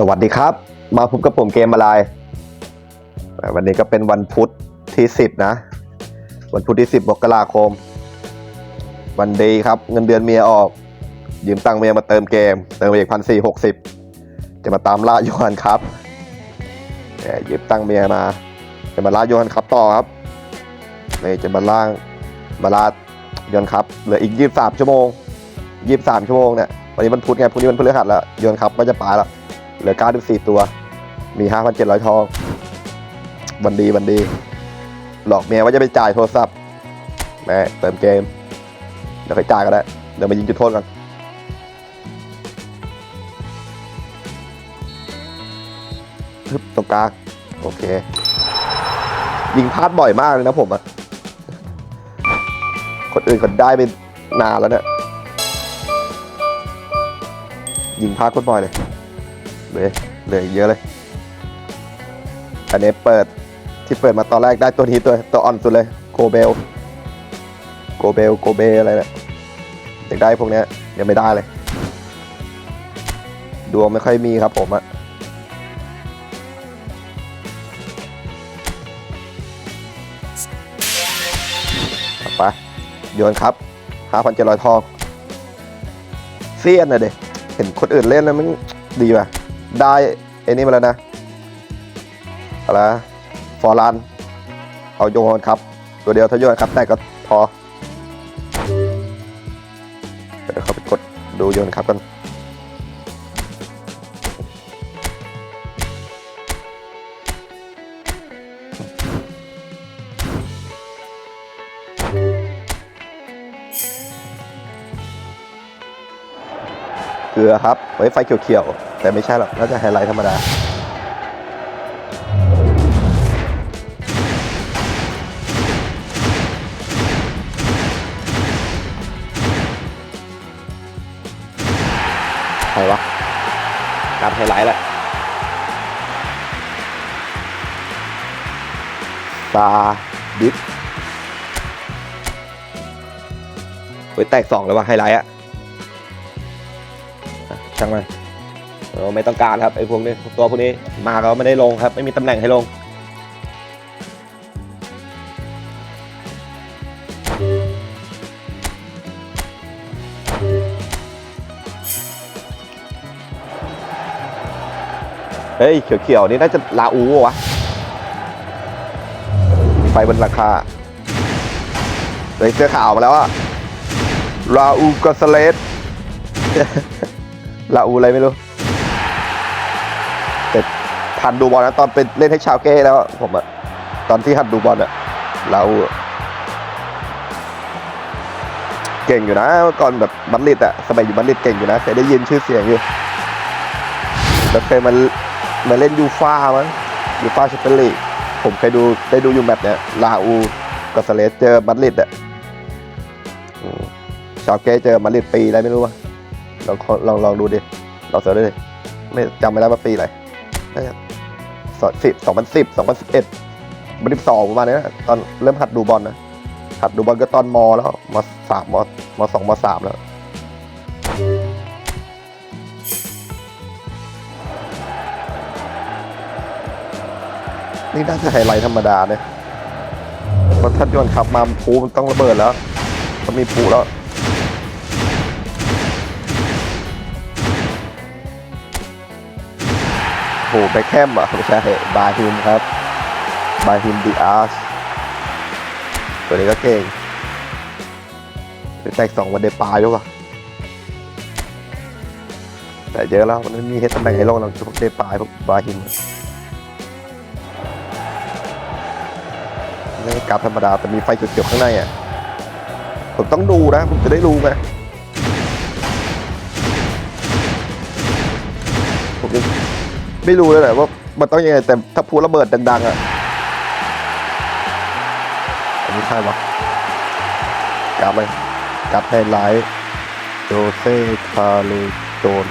สวัสดีครับ มาพบกับผมเกมอะไร วันนี้ก็เป็นวันพุธที่ 10 นะ วันพุธที่ 10มกราคม วันดีครับ เงินเดือนเมียออก ยืมตังค์เมียมาเติมเกม เติมอีกพันสี่หกสิบจะมาตามล่าโยฮันครับเนี่ยยืมตังค์เมียมา จะมาล่าโยฮันครับต่อครับนี่จะมาล่างมาล่าโยฮันครับเหลืออีกยี่สิบสามชั่วโมงยี่สิบสามชั่วโมงเนี่ยวันนี้มันพุธไงพรุ่งนี้มันพฤหัสแล้วโยฮันครับก็จะปาแล้ว เหลือ 94 ตัว มี 5,700 ทอง วันดีวันดี หลอกเมียว่าจะไปจ่ายโทรศัพท์แม่เติมเกม เดี๋ยวค่อยจ่ายก็ได้ เดี๋ยวมายิงจุดโทษกันฮึบตรงกลางโอเค ยิงพลาดบ่อยมากเลยนะผมอะคนอื่นเขาได้ไปนานแล้วเนี่ยยิงพลาดโคตรบ่อยเลย เลยเหลืออีกเยอะเลย อันนี้เปิดที่เปิดมาตอนแรกได้ตัวนี้ตัวตัวอ่อนสุดเลยโกเบลโกเบลโกเบอะไรเนี่ยอยากได้พวกเนี้ยยังไม่ได้เลย ดวงไม่ค่อยมีครับผมอะไปโยนครับ5,700ทองเซียนนะเด็กเห็นคนอื่นเล่นแล้วมันดีป่ะ ได้ไอ้นี่มาแล้วนะอะไรฟอร์ลันเอาโยนครับ ตัวเดียวถ้าโยนครับแต่ก็พอเดี๋ยวเขาไปกดดูโยนครับกันเกลือครับไว้ไฟเขียวๆ แต่ไม่ใช่หรอกน่าจะไฮไลท์ธรรมดาใครวะการไฮไลท์แหละซาดิสเฮ้ยแตกสองเลยว่ะไฮไลท์อะช่างมัน ไม่ต้องการครับไอ้พวกนี้ตัวพวกนี้มาเขาไม่ได้ลงครับ ไม่มีตำแหน่งให้ลงเฮ้ยเขียวๆนี่น่าจะลาอูวะมีไฟบนหลังคาเลยเสื้อขาวมาแล้วอะลาอูกอสเลสลาอูอะไรไม่รู้ ทันดูบอลนะตอนเป็นเล่นให้ชาวเก้แล้วผมอะตอนที่หัดดูบอลอะลาอูเก่งอยู่นะเมื่อก่อนแบบบัตลิดอะสมัยอยู่บัตลิดเก่งอยู่นะเคยได้ยินชื่อเสียงอยู่แล้วเคยมามาเล่นยูฟ่ามั้งยูฟ่าแชมเปี้ยนลีกผมเคยดูได้ดูอยู่แมตช์เนี้ยลาอูกับสเลสเจอบัตลิดอะชาวเก้เจอบัตลิดปีอะไรไม่รู้วะลองลองลองดูดิลองเสิร์ชดูดิไม่จำไม่ได้ว่าปีอะไร สองพันสิบสองพันสิบเอ็ดบันสิบสองประมาณนี้นะตอนเริ่มหัดดูบอลนะหัดดูบอลก็ตอนมแล้วมสามมมสองมสามแล้วนี่น่าจะไฮไลท์ธรรมดาเนี่ยเพราะถ้าโยนขับมาภูมันต้องระเบิดแล้ว มันมีภูแล้ว โอ้โหไปแคมอะไม่ใช่บาฮิมครับ บาฮิมดีอาร์สตัวนี้ก็เก่งแตกสองวันเดปายด้วยวะแต่เยอะแล้วมันม่มีเฮดตำแหน่งให้ลงหรอกพวกเดปายพวกบาฮิมไม่ใช่กราฟธรรมดาแต่มีไฟเขียวข้างในอะผมต้องดูนะ ผมจะได้รู้ไงผม ไม่รู้เลยแหละว่ามันต้องยังไงแต่ถ้าพูดระเบิดดังๆอะอันนี้ใช่ปะกราฟเลยกราฟไฮไลท์โจเซ่คาเลโจน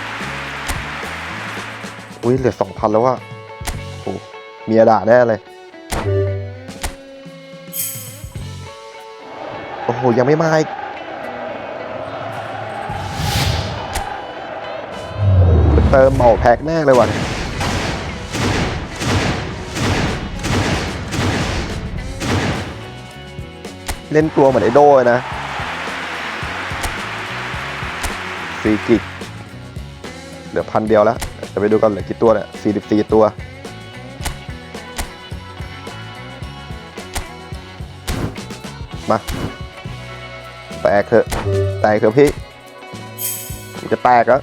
อุ้ยเหลือสองพันแล้วว่ะโอ้เมียด่าแน่เลย โอ้โห ยังไม่มาอีกเติมเหมาแพ็กแน่เลยว่ะ เล่นตัวเหมือนไอโดเลยนะสี่กิกเหลือพันเดียวแล้วจะไปดูกันเหลือกี่ตัวเนี่ยสี่สิบสี่ตัวมาแตกเถอะแตกเถอะพี่จะแตกแล้ว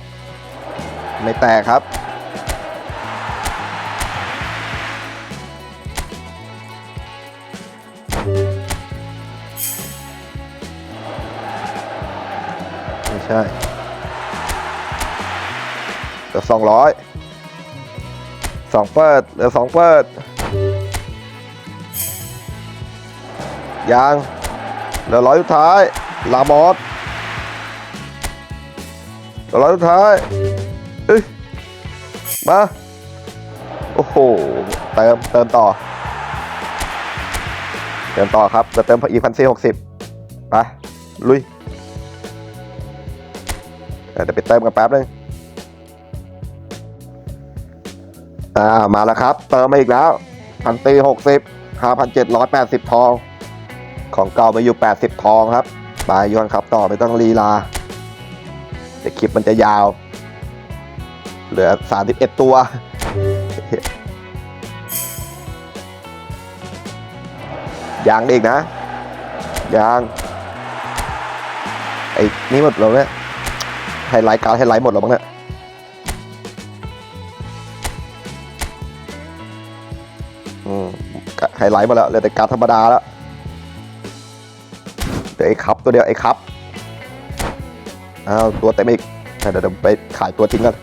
ไม่แตกครับ ช่เหลือสองร้อยสองเปิดเหลือสองเปิดยังเหลือร้อยสุดท้ายลามอสเหลือร้อยสุดท้ายเอ้ยมาโอ้โหเติมเติมต่อ เติมต่อครับจะเติมอีกพันสี่หกสิบไปลุย เดี๋ยวไปเติมกันแป๊บนึงอ่ามาแล้วครับ เติมมาอีกแล้วพันตีหกสิบห้าพันเจ็ดร้อยแปดสิบทอง ของเก่ามาอยู่แปดสิบทองครับไปย้อนครับต่อไม่ต้องลีลาเดี๋ยวคลิปมันจะยาว เหลือสามสิบเอ็ดตัวยางอีกนะยางไอ้นี่หมดแล้วเนี่ย ไฮไลท์การดไฮไลท์หมดแล้วบ้างเนี่ยอืมไฮไลท์หมดแล้วเหลือแต่การดธรรมดาแล้วเดี๋ยวไอ้คัพตัวเดียวไอ้คัพอ้าวตัวเต็มอีกเดี๋ยวเดี๋ยวไปขายตัวทิ้งกัน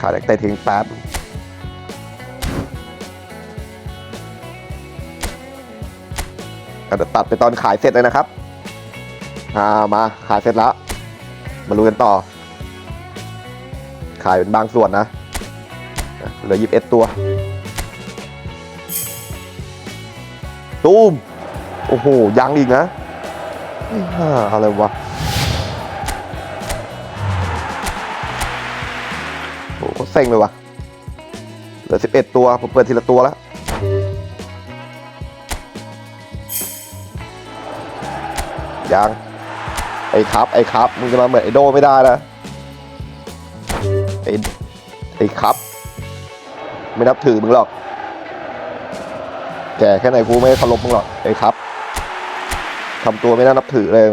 ขายแต่แต่ทิ้งแป๊บเดี๋ยวตัดไปตอนขายเสร็จเลยนะครับ อ่ามาขายเสร็จแล้ว มาลุยกันต่อ ขายเป็นบางส่วนนะเหลือยิบเอ็ดตัว ตูมโอ้โห ยังอีกนะอะไรวะโอ้โหเซ็งเลยวะเหลือสิบเอ็ดตัว ผมเปิดทีละตัวแล้วยัง ไอ้ครับ ไอ้ครับ มึงจะมาเหมือนไอโดไม่ได้นะไอ้ไอ้ครับ ไม่นับถือมึงหรอก แก่แค่ไหนกูไม่เคารพมึงหรอก ไอ้ครับทำตัวไม่น่านับถือเลย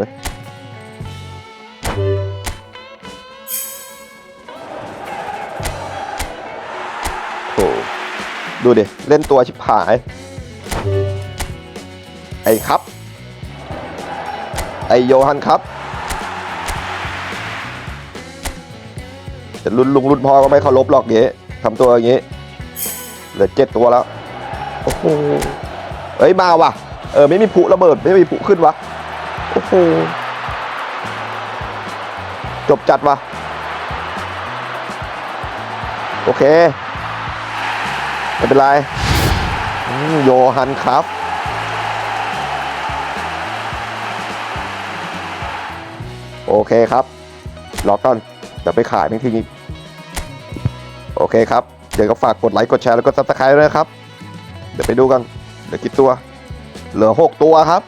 โถดูดิ เล่นตัวชิบหาย ไอ้ครับ ไอโยฮันครับ แต่รุ่นลุงรุ่นพ่อก็ไม่เคารพหรอกเงี้ยทำตัวอย่างงี้เหลือเจ็ดตัวแล้วโอ้โหเอ้ยมาว่ะ เออไม่มีผุระเบิดไม่มีผุขึ้นวะโอ้โหจบจัดวะโอเคไม่เป็นไรโยฮันครับโอเคครับรอก่อน แต่ไปขายบางทีโอเคครับ เดี๋ยวก็ฝากกดไลค์ กดแชร์ แล้วก็ซับสไครต์ด้วยนะครับ เดี๋ยวไปดูกัน เดี๋ยวกี่ตัว เหลือ 6 ตัวครับ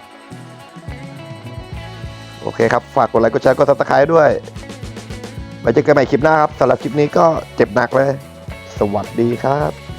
โอเคครับ ฝากกดไลค์ กดแชร์ กดซับสไครต์ด้วยไว้เจอกันใหม่คลิปหน้าครับสำหรับคลิปนี้ก็เจ็บหนักเลย สวัสดีครับ